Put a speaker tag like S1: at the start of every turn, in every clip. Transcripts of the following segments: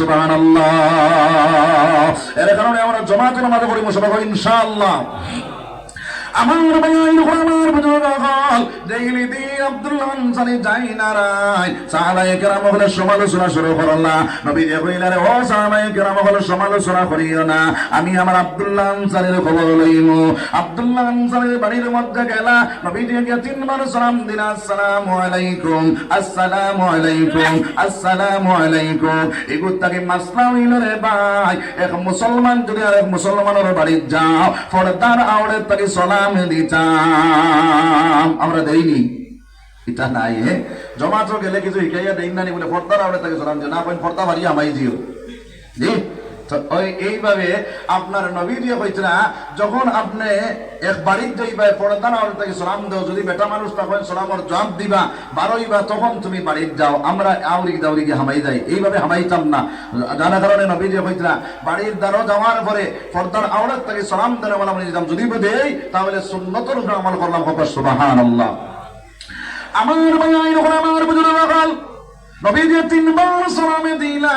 S1: সুবহানাল্লাহ। এর কারণে আমরা জমাতের মাঝে পড়ি মুসলমান ইনশাআল্লাহ। আমার ভাই আমার বুজুর্গ হল যেগুলি দিন আব্দুল্লাহ আনসারি যাই নারায় সাহাবায়ে কেরাম হলে সমালোচনা শুরু করলা নবী যে কইলা রে ও সাহাবায়ে কেরাম হলে সমালোচনা করিও না আমি আমার আব্দুল্লাহ আনসারির খবর লইম আব্দুল্লাহ আনসারির বাড়ির মধ্যে গেলা নবী যে গিয়ে তিনবার সালাম দিন আসসালামু আলাইকুম আসসালামু আলাইকুম আসসালামু আলাইকুম এগুলো তাকে মাসলা হইল রে ভাই এক মুসলমান যদি আর এক মুসলমানের বাড়ি যাও পর্দার আওড়ে তাকে সালাম দিতাম আমরা দেইনি। এটা নাই, হে। জমাত গেলে কিছু শিকাইয়া দেই না নি বলে পর্দার আওড়ে তাকে সালাম যে, না আপনি পর্দা ভারি আমাই দিও জি। এইভাবে আপনার নবী দিয়ে কইছে না, যখন আপনি এক বাড়ির যাইবা পর্দার আওড়ে তাকে সালাম দাও, যদি বেটা মানুষ তখন সালামর জবাব দিবা, বারোইবা তখন তুমি বাড়ির যাও, আমরা আউরি দাউরি হামাই যাই, এইভাবে হামাইতাম না। জানা কারণে নবী দিয়ে না, বাড়ির দ্বারও যাওয়ার পরে পর্দার আওড়ে তাকে সালাম দেওয়া বলা মানে দিতাম যদি দেই তাহলে সুন্নতর আমল করলাম হোক সুবহানাল্লাহ। আমার ভাই, আমার রাখাল নবী দিয়ে তিনবার সালামে দিলা।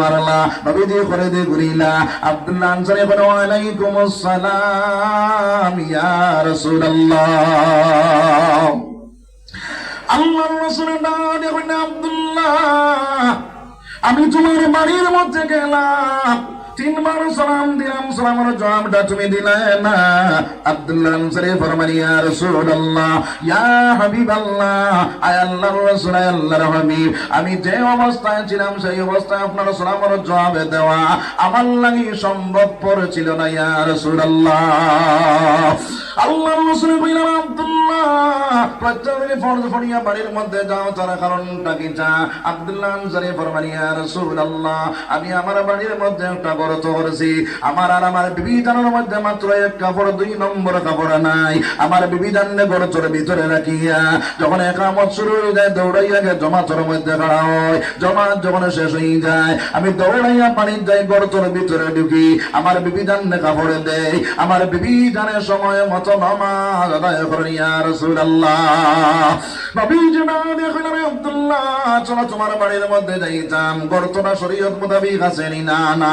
S1: মারলা নবীদি করে দিয়ে ঘুরিলা আব্দুল্লাহ আনসারি বলে, ওয়ালাইকুম আসসালাম, ইয়া রাসূলুল্লাহ। আল্লাহর রাসূল আব্দুল্লাহ, আমি তোমার বাড়ির মধ্যে গেলাম। তিনবার সালাম দিলাম, সালামের জবাবটা তুমি দিলে না। আব্দুল্লাহ আনসারি ফরমান, ইয়া রাসূলুল্লাহ, ইয়া হাবিবাল্লাহ, আয় আল্লাহর রাসূল, আয় আল্লাহর হাবিব। আমি যে অবস্থায় ছিলাম, সেই অবস্থায় আপনার সালামের জবাব দেওয়া আমার লাগি সম্ভবপর ছিল না, ইয়া রাসূলুল্লাহ। আল্লাহর রাসূল কইলেন আব্দুল্লাহ, প্রত্যেকদিন ফরজ পড়িয়া বাড়ির মধ্যে যাও, তার কারণটা কি চা আব্দুল্লাহ আনসারি ফরমান, ইয়া রাসূলুল্লাহ, আমি আমার বাড়ির মধ্যে একটা গর্ত করেছি আমার আর আমার বিবিধানের মধ্যে মাত্র এক কাপড়, দুই নম্বর কাপড় নাই। আমার বিবিধানে গর্তর ভিতরে রাখিয়া, যখন একামত শুরু হয়ে যায়, দৌড়াইয়া গে জমাতর মধ্যে খাড়া হয়। জমাত যখন শেষ হয়ে যায়, আমি দৌড়াইয়া পানির যাই গর্তর ভিতরে ঢুকি। আমার বিবিধানে কাপড় দেয় আমার বিবিধানের সময় মতো নমাজ আদায় করেন ইয়া রাসূলুল্লাহ। নবীজি না দেখলেন আব্দুল্লাহ, চলো তোমার বাড়ির মধ্যে যাইতাম। গর্তটা শরীয়ত মোতাবিক আছে নি? না না।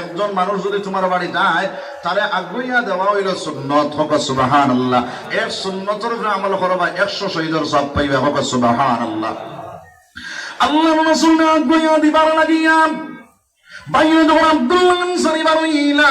S1: একজন মানুষ যদি তোমার বাড়ি যায় তারে আগুইয়া দেওয়া হইল সুন্নত, হক সুবাহান আল্লাহ এক সুন্নতর উপরে আমল করবা একশো শহীদর সব পাইবে, হক সুবাহান আল্লাহ আল্লাহ রসুল আগুইয়া দিবার লাগিয়া, বাইরে যখন আব্দুল আনসারি বারইলা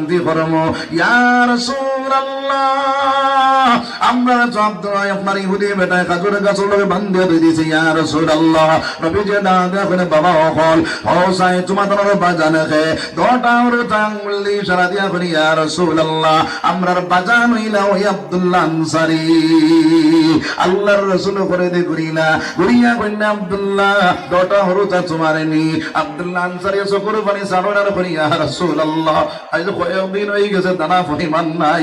S1: শান্তি করম ইয়ার সুরাল্লাহ আমরা জবাব দেওয়াই আপনার ইহুদি বেটায় খাজুর গাছের লগে বান্ধিয়ে দিয়ে দিয়েছে ইয়ার সুরাল্লাহ নবী যে না দেখলে বাবা অকল হসাই তোমাদের বাজান খে দটা ওর টাঙ্গুলি সারা দিয়া করি ইয়ার সুরাল্লাহ আমরার বাজান হইলা ওই আব্দুল্লাহ আনসারি। আল্লাহর রসুল করে দে ঘুরিলা ঘুরিয়া কন্যা আব্দুল্লাহ দটা হরুতা তোমারেনি আব্দুল্লাহ আনসারি চকুর পানি সাড়ার করিয়া রসুল আল্লাহ আজ কয়েকদিন হয়ে গেছে, দানা পরিমাণ নাই।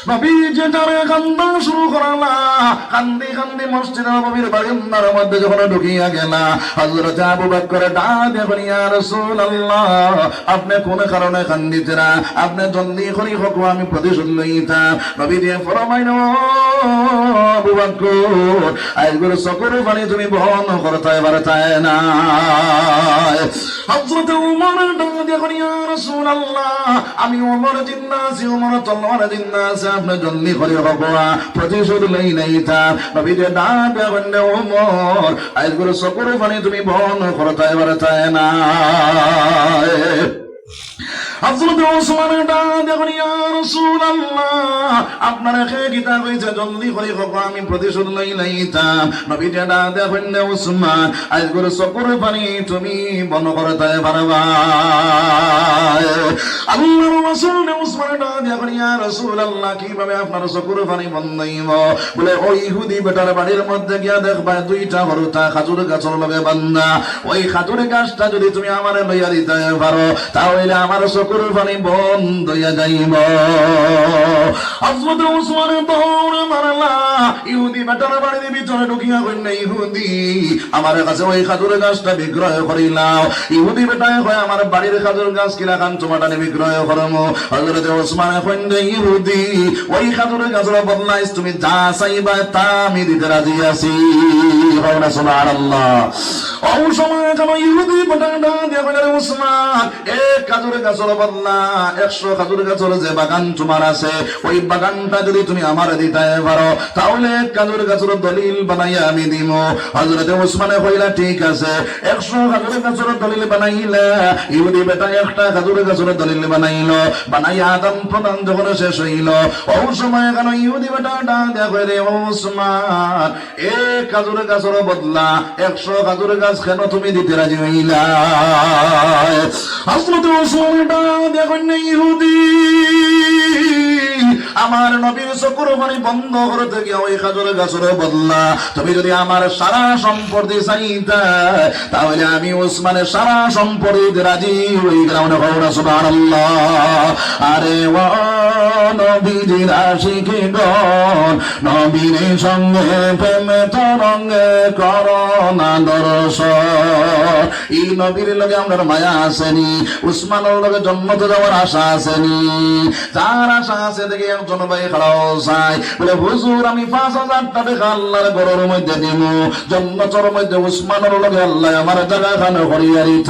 S1: আল্লাহ নবী যে তারে কান্দা শুরু করালা কান্দি কান্দি মসজিদের নবীর বারিন্দার মধ্যে যখন ঢুকিয়া গেলা, হযরত আবু বকর ডাক এখন রাসূলুল্লাহ, আপনি কোন কারণে কান্দিতে না? আপনি জলদি করি হোক আমি প্রতিশোধ লইতাম। আজগুলো সকর পানি তুমি বহন করতে পারতাই না? হযরত উমর ডাক দিয়ে এখন ইয়া রাসূলুল্লাহ, আমি উমর আছি উমর তলোয়ার জিন্দা আছে আপনি জলদি করে হবা। প্রতিশোধ লই নাই তা নবী যে ডাক বন্ধে ওমর আজগুলো সকর পানি তুমি বন করতে পারতাই না? আপনার কে গীতা সকর সকর বন্ধ বলে ওই ইহুদি বেটার বাড়ির মধ্যে গিয়া দেখবা, দুইটা হরুতা খাজুর গাছের লগে বান্দা ওই খাজুর গাছটা যদি তুমি আমারে লইয়া দিতে পারো, তাহলে আমার পানি বন্ধ যাইব। হযরত ওসমান দৌড়ে মারলা ইহুদি বেটার বাড়ির ভিতরে ঢুকিয়া কইন ইহুদি। আমার কাছে ওই খাজুর গাছটা বিক্রয় করিলাম ইহুদি বেটায় কয়, আমার বাড়ির খাজুর গাছ কিনা কান তোমাটানে বিক্রয় করমু হযরত ওসমান কইন ইহুদি, ওই খাজুর গাছের বদলাইস তুমি যা চাইবা তা আমি দিতে রাজি আছি। হওনা সুবহানাল্লাহ। ও সময় কেন ইহুদি বেটাটা দিয়ে কইলে ওসমান, এক খাজুর গাছের বদলা একশো খাজুর গাছের যে বাগান তোমার আছে, ওই বাগানটা যদি তুমি আমার দিতে পারো, তাহলে খাজুর গাছের দলিল বানাইয়া আমি দিব হজরতে ওসমানে কইলা, ঠিক আছে, একশো খাজুর গাছের দলিল বানাইলে। ইহুদি বেটা একটা খাজুর গাছের দলিল বানাইলো। বানাইয়া আদম প্রদান যখন শেষ হইল, ও সময় কেন ইহুদি বেটা ডাক দেয়া রে ওসমান, এক খাজুর গাছের বদলা, একশো খাজুর গাছ কেন তুমি দিতে রাজি হইলা? হজরত ওসমান ডাক দেয়া কই না ইহুদি আমার নবীর চকুর পানি বন্ধ করতে গিয়ে ওই খাজুর গাছের বদলা। তুমি যদি আমার সারা সম্পত্তি চাইতা, তাহলে আমি ওসমানের সারা সম্পত্তি রাজি খবর সুবহানাল্লাহ। আরে ও গণ নবীর সঙ্গে প্রেমে তরঙ্গে করোনা দর্শন। এই নবীর লগে আমার মায়া আসেনি, উসমানের লগে জন্মতে যাওয়ার আশা আসেনি। যার আশা আছে দেখে একজন ভাই খাড়াও চাই বলে, হুজুর, আমি পাঁচ হাজার টাকা আল্লাহর গরুর মধ্যে দিব জন্মচর মধ্যে উসমানের লগে আল্লাহ আমার জায়গা খানে হরিয়ারিত